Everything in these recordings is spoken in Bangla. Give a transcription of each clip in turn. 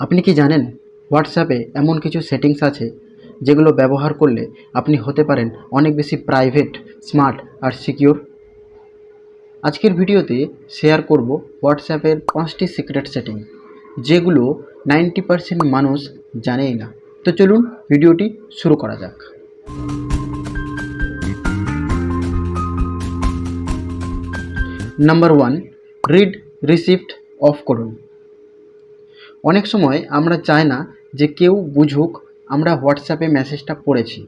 আপনি কি জানেন হোয়াটসঅ্যাপে এমন কিছু সেটিংস আছে যেগুলো ব্যবহার করলে আপনি হতে পারেন অনেক বেশি প্রাইভেট স্মার্ট আর সিকিউর আজকের ভিডিওতে শেয়ার করব হোয়াটসঅ্যাপের পাঁচটি সিক্রেট সেটিং যেগুলো নাইনটি পারসেন্ট মানুষ জানেই না। তো চলুন ভিডিওটি শুরু করা যাক। Number one read receipt off করুন। অনেক সময় আমরা চাই না যে কেউ বুঝুক আমরা হোয়াটসঅ্যাপে মেসেজটা পড়েছি।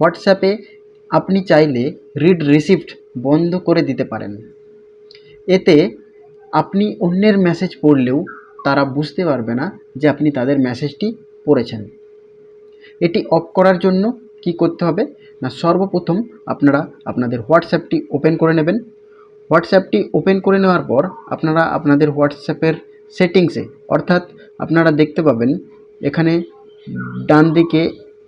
হোয়াটসঅ্যাপে আপনি চাইলে রিড রিসিপ্ট বন্ধ করে দিতে পারেন। এতে আপনি অন্যের মেসেজ পড়লেও তারা বুঝতে পারবে না যে আপনি তাদের মেসেজটি পড়েছেন। এটি অফ করার জন্য কি করতে হবে? না, সর্বপ্রথম আপনারা আপনাদের হোয়াটসঅ্যাপটি ওপেন করে নেবেন। হোয়াটসঅ্যাপটি ওপেন করে নেওয়ার পর আপনারা আপনাদের হোয়াটসঅ্যাপের সেটিংসে। অর্থাৎ আপনারা দেখতে পাবেন, এখানে ডান দিকে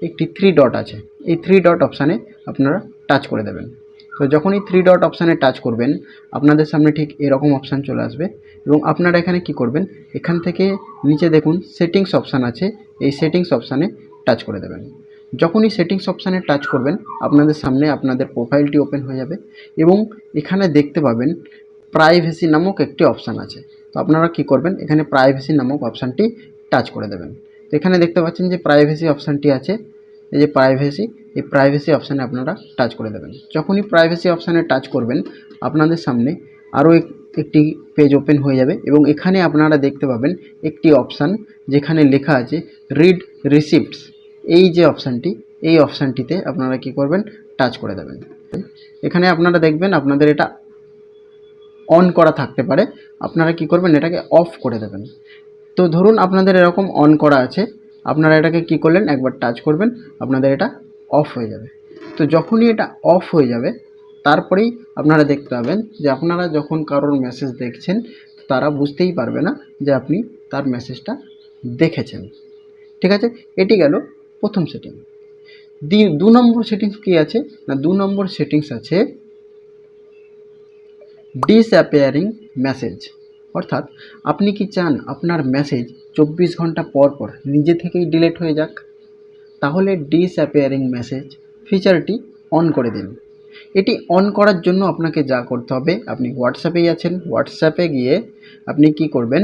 একটি থ্রি ডট আছে। এই থ্রি ডট অপশানে আপনারা টাচ করে দেবেন। তো যখনই থ্রি ডট অপশানে টাচ করবেন, আপনাদের সামনে ঠিক এরকম অপশান চলে আসবে এবং আপনারা এখানে কি করবেন, এখান থেকে নিচে দেখুন সেটিংস অপশান আছে, এই সেটিংস অপশানে টাচ করে দেবেন। যখনই সেটিংস অপশানে টাচ করবেন, আপনাদের সামনে আপনাদের প্রোফাইলটি ওপেন হয়ে যাবে এবং এখানে দেখতে পাবেন প্রাইভেসি নামক একটি অপশান আছে। আপনারা কি করবেন? এখানে প্রাইভেসি নামক অপশানটি টাচ করে দেবেন। তো এখানে দেখতে পাচ্ছেন যে প্রাইভেসি অপশানটি আছে। এই যে প্রাইভেসি এই প্রাইভেসি অপশানে আপনারা টাচ করে দেবেন। যখনই প্রাইভেসি অপশানে টাচ করবেন, আপনাদের সামনে আরও একটি পেজ ওপেন হয়ে যাবে এবং এখানে আপনারা দেখতে পাবেন একটি অপশান যেখানে লেখা আছে রিড রিসিপ্টস এই যে অপশানটি এই অপশানটিতে আপনারা কি করবেন? টাচ করে দেবেন। এখানে আপনারা দেখবেন আপনাদের এটা অন করা থাকতে পারে, আপনারা কি করবেন, এটাকে অফ করে দেবেন। তো ধরুন আপনাদের এরকম অন করা আছে, আপনারা এটাকে কি করলেন, একবার টাচ করবেন, আপনাদের এটা অফ হয়ে যাবে। তো যখনই এটা অফ হয়ে যাবে, তারপরেই আপনারা দেখতে পাবেন যে আপনারা যখন কারোর মেসেজ দেখছেন, তারা বুঝতেই পারবে না যে আপনি তার মেসেজটা দেখেছেন। ঠিক আছে? এটি গেল প্রথম সেটিং দি দু নম্বর সেটিংস কী আছে? না, দু নম্বর সেটিংস আছে ডিসঅ্যাপিয়ারিং মেসেজ অর্থাৎ আপনি কি চান আপনার মেসেজ চব্বিশ ঘণ্টা পর পর নিজে থেকেই ডিলেট হয়ে যাক? তাহলে ডিসঅ্যাপিয়ারিং মেসেজ ফিচারটি অন করে দিন। এটি অন করার জন্য আপনাকে যা করতে হবে, আপনি হোয়াটসঅ্যাপেই আছেন। হোয়াটসঅ্যাপে গিয়ে আপনি কি করবেন?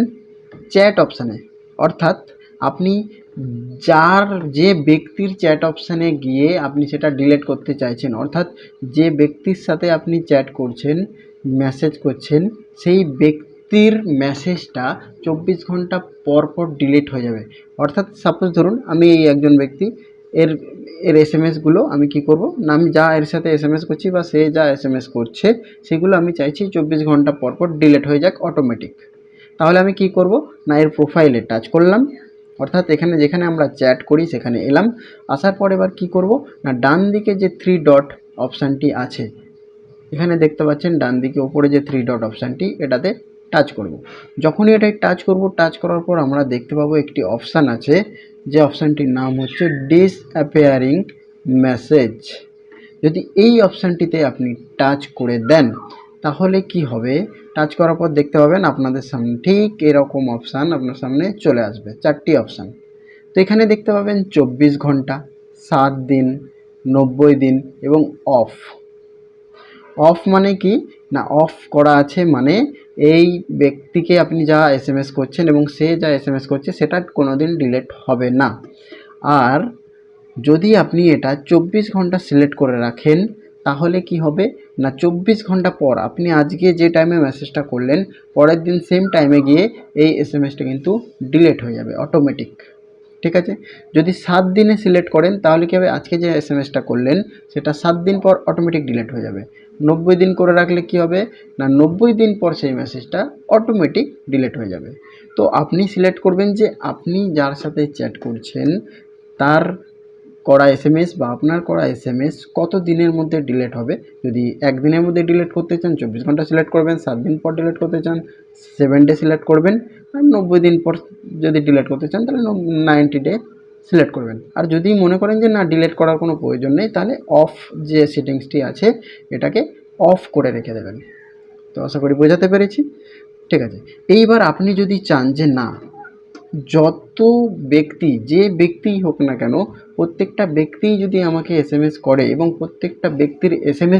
চ্যাট অপশানে অর্থাৎ আপনি যার, যে ব্যক্তির চ্যাট অপশানে গিয়ে আপনি সেটা ডিলিট করতে চাইছেন, অর্থাৎ যে ব্যক্তির সাথে আপনি চ্যাট করছেন মেসেজ করছেন, সেই ব্যক্তির মেসেজটা চব্বিশ ঘণ্টা পর পর ডিলিট হয়ে যাবে। অর্থাৎ সাপোজ ধরুন, আমি এই একজন ব্যক্তি, এর এর এস এম এসগুলো আমি কি করব? না, আমি যা এর সাথে এস এম এস করছি বা সে যা এস এম এস করছে, সেগুলো আমি চাইছি চব্বিশ ঘণ্টা পর পর ডিলিট হয়ে যাক অটোমেটিক তাহলে আমি কি করব? না, এর প্রোফাইলে টাচ করলাম। অর্থাৎ এখানে যেখানে আমরা চ্যাট করি, সেখানে এলাম। আসার পর এবার কী করব? না ডান দিকে যে থ্রি ডট অপশানটি আছে এখানে দেখতে পাচ্ছেন ডান দিকে ওপরে যে থ্রি ডট অপশানটি এটাতে টাচ করব। যখনই এটাই টাচ করব টাচ করার পর আমরা দেখতে পাবো একটি অপশান আছে, যে অপশানটির নাম হচ্ছে ডিসঅ্যাপিয়ারিং মেসেজ যদি এই অপশানটিতে আপনি টাচ করে দেন, তাহলে কি হবে? টাচ করার পর দেখতে পাবেন আপনাদের সামনে ঠিক এরকম অপশান আপনার সামনে চলে আসবে, চারটি অপশান তো এখানে দেখতে পাবেন চব্বিশ ঘণ্টা, সাত দিন, নব্বই দিন এবং অফ অফ মানে কি? না অফ করা আছে মানে এই ব্যক্তিকে আপনি যা এস এম এস করছেন এবং সে যা এস এম এস করছে, সেটা কোনো দিন ডিলেট হবে না। আর যদি আপনি এটা চব্বিশ ঘণ্টা সিলেক্ট করে রাখেন, তাহলে কি হবে? না, চব্বিশ ঘণ্টা পর আপনি আজকে যে টাইমে মেসেজটা করলেন, পরের দিন সেম টাইমে গিয়ে এই এস এম এসটা কিন্তু ডিলেট হয়ে যাবে অটোমেটিক ঠিক আছে? যদি সাত দিনে সিলেক্ট করেন, তাহলে কী হবে? আজকে যে এস এম এসটা করলেন, সেটা সাত দিন পর অটোমেটিক ডিলেট হয়ে যাবে। নব্বই দিন করে রাখলে কি হবে? না, নব্বই দিন পর সেই মেসেজটা অটোমেটিক ডিলেট হয়ে যাবে। তো আপনি সিলেক্ট করবেন যে, আপনি যার সাথে চ্যাট করছেন, তার করা এস বা আপনার করা এস কত দিনের মধ্যে ডিলেট হবে? যদি একদিনের মধ্যে ডিলেট করতে চান, চব্বিশ ঘণ্টা সিলেক্ট করবেন, সাত দিন পর ডিলেট করতে চান সেভেন ডে সিলেক্ট করবেন, আর নব্বই দিন পর যদি ডিলেট করতে চান, তাহলে নাইনটি ডে সিলেক্ট করবেন। আর যদি মনে করেন যে না ডিলেট করার কোনো প্রয়োজন নেই, তাহলে অফ যে সেটিংসটি আছে, এটাকে অফ করে রেখে দেবেন। তো আশা করি বোঝাতে পেরেছি। ঠিক আছে। এইবার আপনি যদি চান যে না, যত ব্যক্তি, যে ব্যক্তিই হোক না কেন, প্রত্যেকটা ব্যক্তিই যদি আমাকে এস এম এস করে এবং প্রত্যেকটা ব্যক্তির এস এম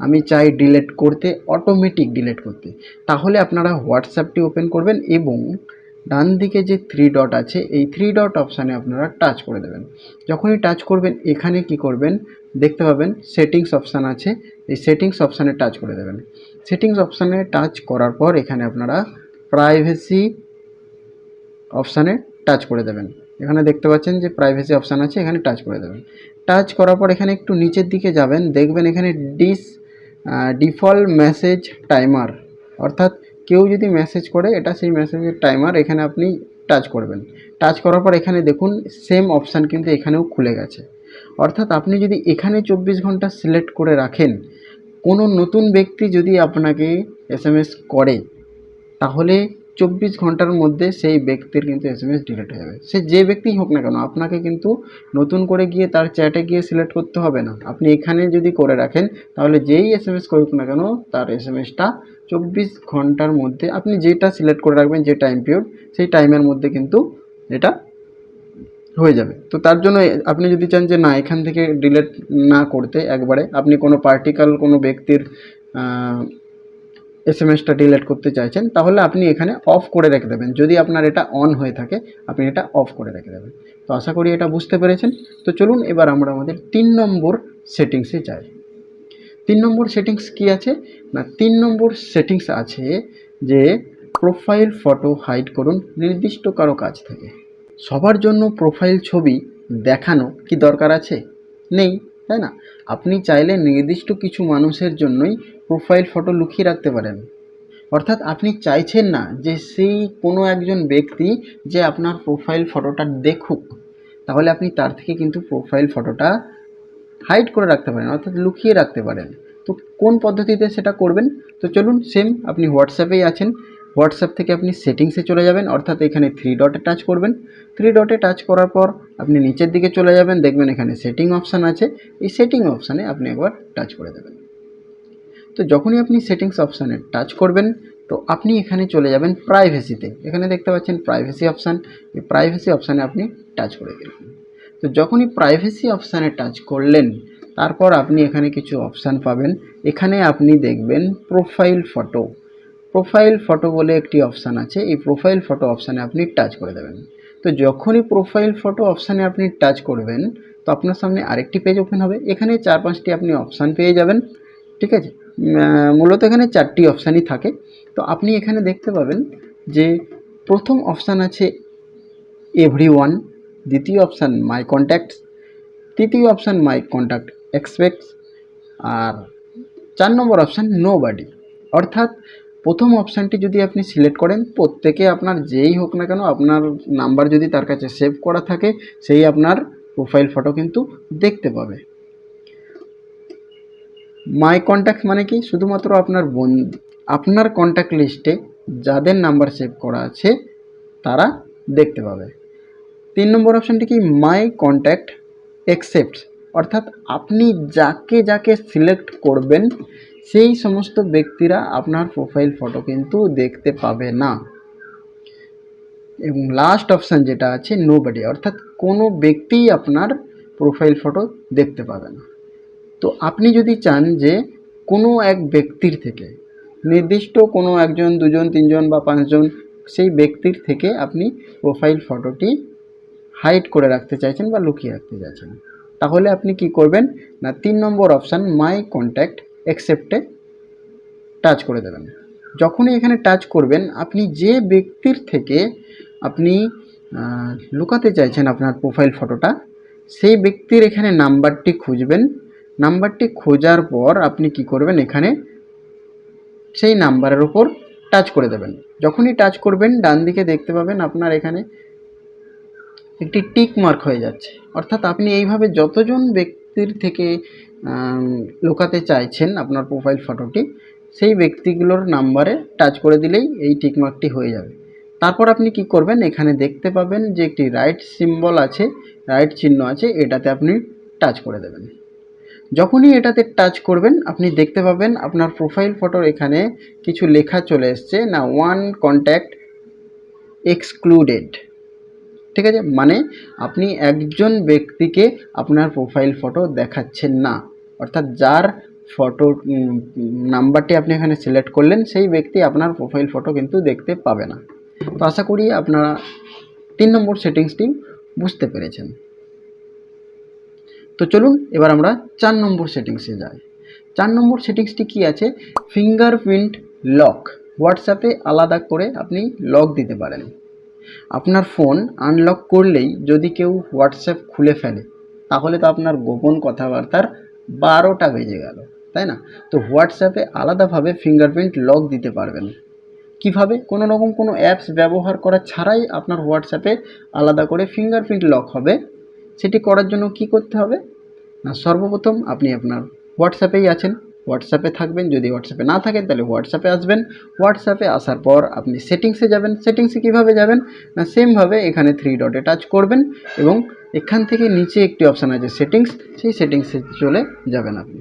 আমি চাই ডিলেট করতে অটোমেটিক ডিলেট করতে, তাহলে আপনারা হোয়াটসঅ্যাপটি ওপেন করবেন এবং ডান দিকে যে থ্রি ডট আছে, এই থ্রি ডট অপশানে আপনারা টাচ করে দেবেন। যখনই টাচ করবেন, এখানে কি করবেন, দেখতে পাবেন সেটিংস অপশান আছে, এই সেটিংস অপশানে টাচ করে দেবেন। সেটিংস অপশানে টাচ করার পর এখানে আপনারা প্রাইভেসি অপশানে টাচ করে দেবেন। এখানে দেখতে পাচ্ছেন যে প্রাইভেসি অপশান আছে, এখানে টাচ করে দেবেন। টাচ করার পর এখানে একটু নিচের দিকে যাবেন, দেখবেন এখানে ডিস ডিফল্ট মেসেজ টাইমার অর্থাৎ কেউ যদি মেসেজ করে, এটা সেই মেসেজের টাইমার এখানে আপনি টাচ করবেন। টাচ করার পর এখানে দেখুন সেম অপশান কিন্তু এখানেও খুলে গেছে। অর্থাৎ আপনি যদি এখানে চব্বিশ ঘণ্টা সিলেক্ট করে রাখেন, কোনো নতুন ব্যক্তি যদি আপনাকে এস করে, তাহলে চব্বিশ ঘণ্টার মধ্যে সেই ব্যক্তির কিন্তু এস এম এস ডিলিট হয়ে যাবে। সে যে ব্যক্তিই হোক না কেন, আপনাকে কিন্তু নতুন করে গিয়ে তার চ্যাটে গিয়ে সিলেক্ট করতে হবে না। আপনি এখানে যদি করে রাখেন, তাহলে যেই এস এম এস করুক না কেন, তার এস এম এসটা চব্বিশ ঘণ্টার মধ্যে আপনি যেটা সিলেক্ট করে রাখবেন, যে টাইম পিরিয়ড সেই টাইমের মধ্যে কিন্তু এটা হয়ে যাবে। তো তার জন্য আপনি যদি চান যে না, এখান থেকে ডিলেট না করতে, একবারে আপনি কোনো পার্টিকাল কোনো ব্যক্তির এস এম এসটা ডিলেট করতে চাইছেন, তাহলে আপনি এখানে অফ করে রেখে দেবেন। যদি আপনার এটা অন হয়ে থাকে, আপনি এটা অফ করে রেখে দেবেন। তো আশা করি এটা বুঝতে পেরেছেন। তো চলুন এবার আমরা আমাদের তিন নম্বর সেটিংসে যাই। তিন নম্বর সেটিংস কি আছে? না, তিন নম্বর সেটিংস আছে যে প্রোফাইল ফটো হাইড করুন, নির্দিষ্ট কারও কাছ থেকে। সবার জন্য প্রোফাইল ছবি দেখানো কি দরকার আছে? নেই, তাই না? আপনি চাইলে নির্দিষ্ট কিছু মানুষের জন্যই প্রোফাইল ফটো লুকিয়ে রাখতে পারেন। অর্থাৎ আপনি চাইছেন না যে সেই কোনো একজন ব্যক্তি যে আপনার প্রোফাইল ফটোটা দেখুক। তাহলে আপনি তার থেকে কিন্তু প্রোফাইল ফটোটা হাইড করে রাখতে পারেন, অর্থাৎ লুকিয়ে রাখতে পারেন। তো কোন পদ্ধতিতে সেটা করবেন? তো চলুন সেম আপনি হোয়াটসঅ্যাপেই আছেন। হোয়াটসঅ্যাপ থেকে আপনি সেটিংসে চলে যাবেন, অর্থাৎ এখানে থ্রি ডটে টাচ করবেন। থ্রি ডটে টাচ করার পর আপনি নিচের দিকে চলে যাবেন, দেখবেন এখানে সেটিং অপশান আছে। এই সেটিং অপশানে আপনি একবার টাচ করে দেবেন। তো যখনই আপনি সেটিংস অপশানে টাচ করবেন, তো আপনি এখানে চলে যাবেন প্রাইভেসিতে এখানে দেখতে পাচ্ছেন প্রাইভেসি অপশান এই প্রাইভেসি অপশানে আপনি টাচ করে দিলেন। তো যখনই প্রাইভেসি অপশানে টাচ করলেন, তারপর আপনি এখানে কিছু অপশান পাবেন। এখানে আপনি দেখবেন প্রোফাইল ফটো প্রোফাইল ফটো বলে একটি অপশান আছে। এই প্রোফাইল ফটো অপশানে আপনি টাচ করে দেবেন। তো যখনই প্রোফাইল ফটো অপশানে আপনি টাচ করবেন, তো আপনার সামনে আরেকটি পেজ ওপেন হবে। এখানে চার পাঁচটি আপনি অপশান পেয়ে যাবেন। ঠিক আছে? মূলত এখানে চারটি অপশানই থাকে। তো আপনি এখানে দেখতে পাবেন যে প্রথম অপশান আছে এভরি ওয়ান দ্বিতীয় অপশান মাই কন্ট্যাক্টস তৃতীয় অপশান মাই কন্ট্যাক্ট এক্সপেক্টস আর চার নম্বর অপশান নো বাডি অর্থাৎ প্রথম অপশানটি যদি আপনি সিলেক্ট করেন, প্রত্যেকে আপনার যেই হোক না কেন, আপনার নাম্বার যদি তার কাছে সেভ করা থাকে, সেই আপনার প্রোফাইল ফটো কিন্তু দেখতে পাবে। মাই কন্ট্যাক্ট মানে কি? শুধুমাত্র আপনার বন্ধু, আপনার কন্ট্যাক্ট লিস্টে যাদের নাম্বার সেভ করা আছে, তারা দেখতে পাবে। তিন নম্বর অপশানটি কি? মাই কন্ট্যাক্ট অ্যাকসেপ্ট অর্থাৎ আপনি যাকে যাকে সিলেক্ট করবেন, সেই সমস্ত ব্যক্তিরা আপনার প্রোফাইল ফটো কিন্তু দেখতে পাবে না। এবং লাস্ট অপশান যেটা আছে নো অর্থাৎ কোনো ব্যক্তিই আপনার প্রোফাইল ফটো দেখতে পাবে না। তো আপনি যদি চান যে কোনো এক ব্যক্তির থেকে, নির্দিষ্ট কোনো একজন, দুজন, তিনজন বা পাঁচজন, সেই ব্যক্তির থেকে আপনি প্রোফাইল ফটোটি হাইড করে রাখতে চাইছেন বা লুকিয়ে রাখতে চাইছেন, তাহলে আপনি কি করবেন? না, তিন নম্বর অপশান মাই কন্ট্যাক্ট অ্যাকসেপ্টে টাচ করে দেবেন। যখনই এখানে টাচ করবেন, আপনি যে ব্যক্তির থেকে আপনি লুকাতে চাইছেন আপনার প্রোফাইল ফটোটা সেই ব্যক্তির এখানে নাম্বারটি খুঁজবেন। নাম্বারটি খোঁজার পর আপনি কি করবেন এখানে? সেই নাম্বারের উপর টাচ করে দেবেন। যখনই টাচ করবেন, ডান দিকে দেখতে পাবেন আপনার এখানে একটি টিক মার্ক হয়ে যাচ্ছে। অর্থাৎ আপনি এইভাবে যতজন ব্যক্তির থেকে লুকাতে চাইছেন আপনার প্রোফাইল ফটোটি সেই ব্যক্তিগুলোর নাম্বারে টাচ করে দিলেই এই টিক মার্কটি হয়ে যাবে। তারপর আপনি কি করবেন? এখানে দেখতে পাবেন যে একটি রাইট সিম্বল আছে রাইট চিহ্ন আছে, এটাতে আপনি টাচ করে দেবেন। যখনই এটাতে টাচ করবেন, আপনি দেখতে পাবেন আপনার প্রোফাইল ফটোর এখানে কিছু লেখা চলে এসছে। না ওয়ান কন্ট্যাক্ট এক্সক্লুডেড ঠিক আছে? মানে আপনি একজন ব্যক্তিকে আপনার প্রোফাইল ফটো দেখাচ্ছেন না। অর্থাৎ যার ফটো নাম্বারটি আপনি এখানে সিলেক্ট করলেন, সেই ব্যক্তি আপনার প্রোফাইল ফটো কিন্তু দেখতে পাবে না। তো আশা করি আপনারা তিন নম্বর সেটিংসটি বুঝতে পেরেছেন। তো চলুন এবার আমরা চার নম্বর সেটিংসে যাই। চার নম্বর সেটিংসটি কি আছে? ফিঙ্গারপ্রিন্ট লক হোয়াটসঅ্যাপে আলাদা করে আপনি লক দিতে পারেন। আপনার ফোন আনলক করলেই যদি কেউ হোয়াটসঅ্যাপ খুলে ফেলে, তাহলে তো আপনার গোপন কথাবার্তার বারোটা বেজে গেল, তাই না? তো হোয়াটসঅ্যাপে আলাদাভাবে ফিঙ্গারপ্রিন্ট লক দিতে পারবেন। কীভাবে? কোনো রকম কোনো অ্যাপস ব্যবহার করা ছাড়াই আপনার হোয়াটসঅ্যাপে আলাদা করে ফিঙ্গারপ্রিন্ট লক হবে। সেটি করার জন্য কি করতে হবে? সর্বপ্রথম আপনি আপনার হোয়াটসঅ্যাপেই আছেন। হোয়াটসঅ্যাপে থাকবেন। যদি হোয়াটসঅ্যাপে না থাকেন, তাহলে হোয়াটসঅ্যাপে আসবেন। হোয়াটসঅ্যাপে আসার পর আপনি সেটিংসে যাবেন। সেটিংসে কীভাবে যাবেন? না সেমভাবে এখানে থ্রি ডটে টাচ করবেন এবং এখান থেকে নিচে একটি অপশান আছে সেটিংস সেই সেটিংসে চলে যাবেন আপনি।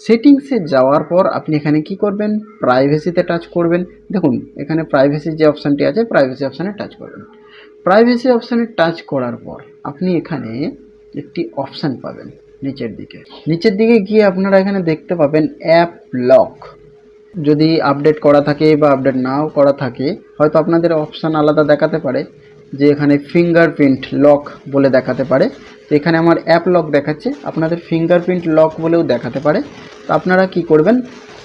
সেটিংসে যাওয়ার পর আপনি এখানে কি করবেন? প্রাইভেসিতে টাচ করবেন। দেখুন, এখানে প্রাইভেসি যে অপশানটি আছে প্রাইভেসি অপশানে টাচ করবেন। প্রাইভেসি অপশানে টাচ করার পর আপনি এখানে একটি অপশান পাবেন। নিচের দিকে। নিচের দিকে গিয়ে আপনারা এখানে দেখতে পাবেন অ্যাপ লক। যদি আপডেট করা থাকে বা আপডেট নাও করা থাকে, হয়তো আপনাদের অপশান আলাদা দেখাতে পারে, যে এখানে ফিঙ্গারপ্রিন্ট লক বলে দেখাতে পারে। তো এখানে আমার অ্যাপ লক দেখাচ্ছে, আপনাদের ফিঙ্গারপ্রিন্ট লক বলেও দেখাতে পারে। তো আপনারা কি করবেন,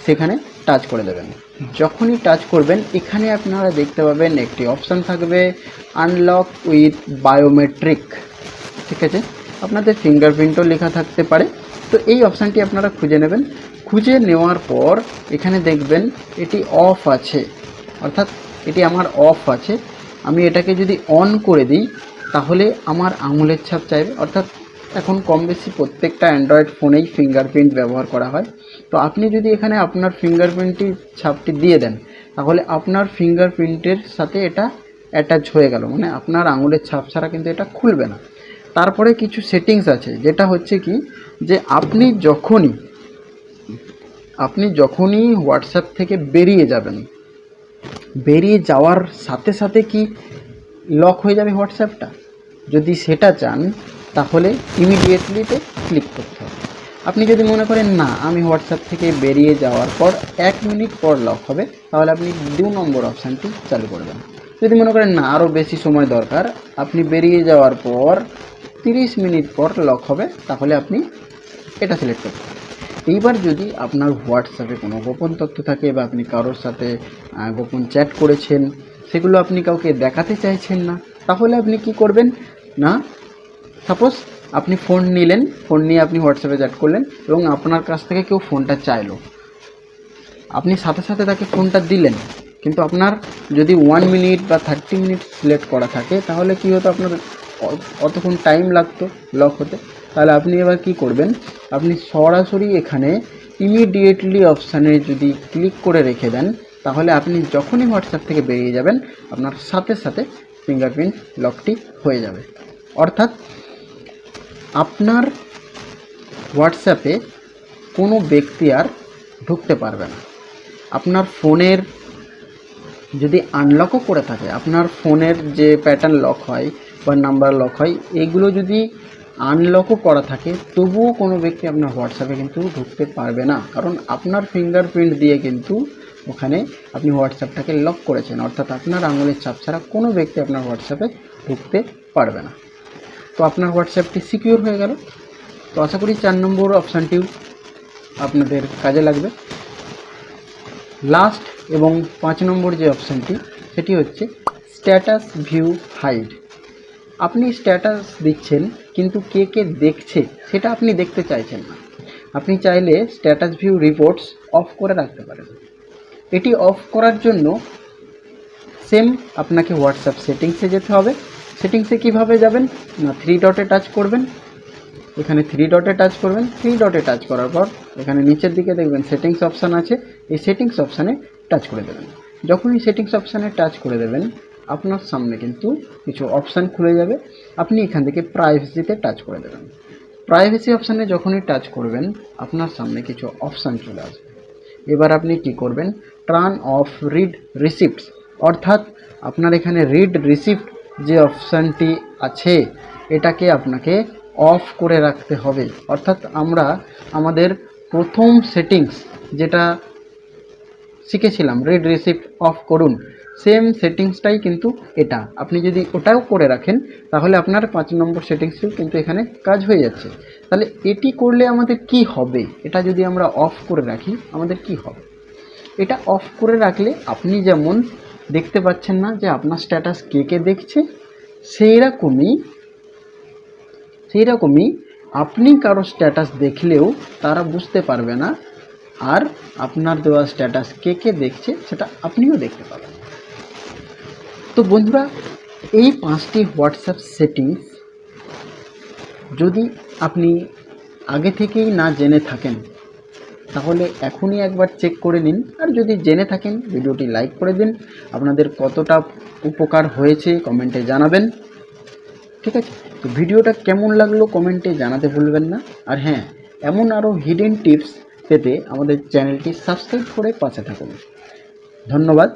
সেখানে টাচ করে দেবেন। যখনই টাচ করবেন, এখানে আপনারা দেখতে পাবেন একটি অপশান থাকবে আনলক উইথ বায়োমেট্রিক ঠিক আছে? আপনাদের ফিঙ্গারপ্রিন্টও লেখা থাকতে পারে। তো এই অপশানটি আপনারা খুঁজে নেবেন। খুঁজে নেওয়ার পর এখানে দেখবেন এটি অফ আছে। অর্থাৎ এটি আমার অফ আছে। আমি এটাকে যদি অন করে দিই, তাহলে আমার আঙুলের ছাপ চাইবে। অর্থাৎ এখন কম বেশি প্রত্যেকটা অ্যান্ড্রয়েড ফোনেই ফিঙ্গারপ্রিন্ট ব্যবহার করা হয়। তো আপনি যদি এখানে আপনার ফিঙ্গারপ্রিন্টটি ছাপটি দিয়ে দেন, তাহলে আপনার ফিঙ্গারপ্রিন্টের সাথে এটা অ্যাটাচ হয়ে গেল। মানে আপনার আঙুলের ছাপ ছাড়া কিন্তু এটা খুলবে না। তারপরে কিছু সেটিংস আছে, যেটা হচ্ছে কি, যে আপনি যখনই আপনি যখনই হোয়াটসঅ্যাপ থেকে বেরিয়ে যাবেন, বেরিয়ে যাওয়ার সাথে সাথে কি লক হয়ে যাবে হোয়াটসঅ্যাপটা যদি সেটা চান, তাহলে ইমিডিয়েটলিতে ক্লিক করতে হবে। আপনি যদি মনে করেন, না, আমি হোয়াটসঅ্যাপ থেকে বেরিয়ে যাওয়ার পর এক মিনিট পর লক হবে, তাহলে আপনি দু নম্বর অপশানটি চালু করবেন। যদি মনে করেন, না আরও বেশি সময় দরকার, আপনি বেরিয়ে যাওয়ার পর তিরিশ মিনিট পর লক হবে, তাহলে আপনি এটা সিলেক্ট করতে পারেন এইবার যদি আপনার হোয়াটসঅ্যাপে কোনো গোপন তথ্য থাকে বা আপনি কারোর সাথে গোপন চ্যাট করেছেন, সেগুলো আপনি কাউকে দেখাতে চাইছেন না, তাহলে আপনি কি করবেন? না সাপোজ আপনি ফোন নিলেন ফোন নিয়ে আপনি হোয়াটসঅ্যাপে চ্যাট করলেন এবং আপনার কাছ থেকে কেউ ফোনটা চাইলো। আপনি সাথে সাথে তাকে ফোনটা দিলেন, কিন্তু আপনার যদি ওয়ান মিনিট বা থার্টি মিনিট সিলেক্ট করা থাকে, তাহলে কি হতো আপনার অতক্ষণ টাইম লাগতো লক হতে। তাহলে আপনি এবার কি করবেন? আপনি সরাসরি এখানে ইমিডিয়েটলি অপশানে যদি ক্লিক করে রেখে দেন, তাহলে আপনি যখনই হোয়াটসঅ্যাপ থেকে বেরিয়ে যাবেন, আপনার সাথে সাথে ফিঙ্গারপ্রিন্ট লকটি হয়ে যাবে। অর্থাৎ আপনার হোয়াটসঅ্যাপে কোনো ব্যক্তি আর ঢুকতে পারবে না। আপনার ফোনের যদি আনলকও করে থাকে, আপনার ফোনের যে প্যাটার্ন লক হয় বা নাম্বার লক হয়। এগুলো যদি আনলকও করা থাকে, তবুও কোনো ব্যক্তি আপনার হোয়াটসঅ্যাপে কিন্তু ঢুকতে পারবে না। কারণ আপনার ফিঙ্গারপ্রিন্ট দিয়ে কিন্তু ওখানে আপনি হোয়াটসঅ্যাপটাকে লক করেছেন। অর্থাৎ আপনার আঙুলের চাপ ছাড়া কোনো ব্যক্তি আপনার হোয়াটসঅ্যাপে ঢুকতে পারবে না। তো আপনার হোয়াটসঅ্যাপটি সিকিউর হয়ে গেল। তো আশা করি চার নম্বর অপশানটিও আপনাদের কাজে লাগবে। লাস্ট এবং পাঁচ নম্বর যে অপশানটি সেটি হচ্ছে স্ট্যাটাস ভিউ হাইড আপনি স্ট্যাটাস দিচ্ছেন, কিন্তু কে কে দেখছে, সেটা আপনি দেখতে চাইছেন না। আপনি চাইলে স্ট্যাটাস ভিউ রিপোর্টস অফ করে রাখতে পারেন। এটি অফ করার জন্য সেম আপনাকে হোয়াটসঅ্যাপ সেটিংসে যেতে হবে। সেটিংসে কীভাবে যাবেন? না থ্রি ডটে টাচ করবেন। এখানে থ্রি ডটে টাচ করবেন। থ্রি ডটে টাচ করার পর এখানে নিচের দিকে দেখবেন সেটিংস অপশান আছে। এই সেটিংস অপশানে টাচ করে দেবেন। যখনই সেটিংস অপশানে টাচ করে দেবেন আপনার সামনে কিন্তু কিছু অপশান খুলে যাবে। আপনি এখান থেকে প্রাইভেসিতে টাচ করে দেবেন। প্রাইভেসি অপশানে যখনই টাচ করবেন, আপনার সামনে কিছু অপশান চলে আসবে। এবার আপনি কি করবেন? টার্ন অফ রিড রিসিপ্টস অর্থাৎ আপনার এখানে রিড রিসিপ্ট যে অপশানটি আছে, এটাকে আপনাকে অফ করে রাখতে হবে। অর্থাৎ আমরা আমাদের প্রথম সেটিংস যেটা শিখেছিলাম রিড রিসিপ্ট অফ করুন সেম সেটিংসটাই কিন্তু এটা। আপনি যদি ওটাও করে রাখেন, তাহলে আপনার পাঁচ নম্বর সেটিংসটিও কিন্তু এখানে কাজ হয়ে যাচ্ছে। তাহলে এটি করলে আমাদের কি হবে? এটা যদি আমরা অফ করে রাখি, আমাদের কি হবে? এটা অফ করে রাখলে আপনি যেমন দেখতে পাচ্ছেন না যে আপনার স্ট্যাটাস কে কে দেখছে সেই রকমই সেই রকমই আপনি কারও স্ট্যাটাস দেখলেও তারা বুঝতে পারবে না, আর আপনার দেওয়া স্ট্যাটাস কে কে দেখছে, সেটা আপনিও দেখতে পাবেন। তো বন্ধুরা, এই পাঁচটি হোয়াটসঅ্যাপ সেটিংস যদি আপনি আগে থেকেই না জেনে থাকেন, তাহলে এখনই একবার চেক করে নিন। আর যদি জেনে থাকেন, ভিডিওটি লাইক করে দিন। আপনাদের কতটা উপকার হয়েছে কমেন্টে জানাবেন। ঠিক আছে? তো ভিডিওটা কেমন লাগল কমেন্টে জানাতে ভুলবেন না। আর হ্যাঁ এমন আরও হিডেন টিপস পেতে আমাদের চ্যানেলটি সাবস্ক্রাইব করে পাশে থাকুন। ধন্যবাদ।